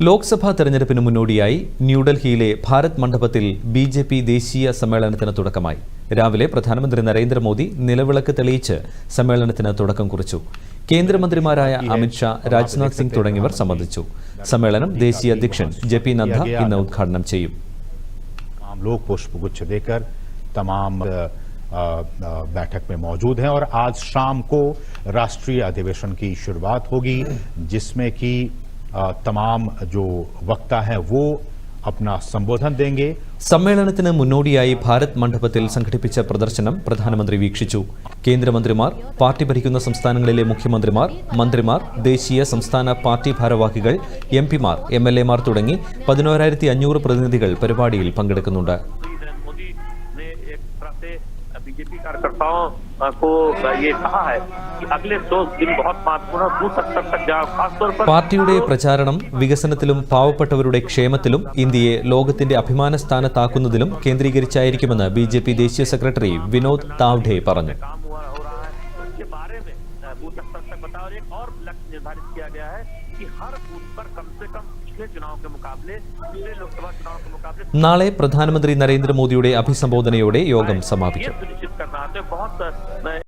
ലോക്സഭാ തെരഞ്ഞെടുപ്പിന് മുന്നോടിയായി ന്യൂഡൽഹിയിലെ ഭാരത് മണ്ഡപത്തിൽ ബി ജെ പി ദേശീയ സമ്മേളനത്തിന് തുടക്കമായി രാവിലെ പ്രധാനമന്ത്രി നരേന്ദ്രമോദി നിലവിളക്ക് തെളിയിച്ച് സമ്മേളനത്തിന് തുടക്കം കുറിച്ചു കേന്ദ്രമന്ത്രിമാരായ അമിത്ഷാ രാജ്നാഥ് സിംഗ് തുടങ്ങിയവർ സംബന്ധിച്ചു സമ്മേളനം ദേശീയ അധ്യക്ഷൻ ജെ പി നദ്ദ ഇന്ന് ഉദ്ഘാടനം ചെയ്യും तमाम लोग पुष्प गुच्छ देकर तमाम अ, अ, बैठक में मौजूद हैं और आज शाम को राष्ट्रीय अधिवेशन की शुरुआत होगी जिसमें कि തമാം ജോ വക്ത ഹെ വോ അപ്ന സംബോധൻ ദേങ്കെ സമ്മേളനത്തിന് മുന്നോടിയായി ഭാരത് മണ്ഡപത്തിൽ സംഘടിപ്പിച്ച പ്രദർശനം പ്രധാനമന്ത്രി വീക്ഷിച്ചു. കേന്ദ്രമന്ത്രിമാർ പാർട്ടി ഭരിക്കുന്ന സംസ്ഥാനങ്ങളിലെ മുഖ്യമന്ത്രിമാർ മന്ത്രിമാർ ദേശീയ സംസ്ഥാന പാർട്ടി ഭാരവാഹികൾ എം പിമാർ എം എൽ എമാർ തുടങ്ങി പതിനോരായിരത്തി അഞ്ഞൂറ് പ്രതിനിധികൾ പരിപാടിയിൽ പങ്കെടുക്കുന്നുണ്ട്. नरेंद्र मोदी ने एक तरह से बीजेपी कार्यकर्ताओं अ, को अ, ये कहा है कि अगले दो दिन बहुत महत्वपूर्ण है बूथ स्तर तक जाओ खासतौर पर പാർട്ടിയുടെ പ്രചാരണം വികസനത്തിലും പാവപ്പെട്ടവരുടെ ക്ഷേമത്തിലും ഇന്ത്യയെ ലോകത്തിന്റെ അഭിമാന സ്ഥാനത്താക്കുന്നതിലും കേന്ദ്രീകരിച്ചായിരിക്കുമെന്ന് ബി ജെ പി ദേശീയ സെക്രട്ടറി വിനോദ് താവ്ഡെ പറഞ്ഞു बूथ स्तर तक बताओ और एक और लक्ष्य निर्धारित किया गया है कि हर बूथ पर कम से कम पिछले चुनाव के मुकाबले पिछले लोकसभा चुनाव के मुकाबले നാളെ പ്രധാനമന്ത്രി നരേന്ദ്രമോദിയുടെ അഭിസംബോധനയോടെ യോഗം ये സമാപിക്കും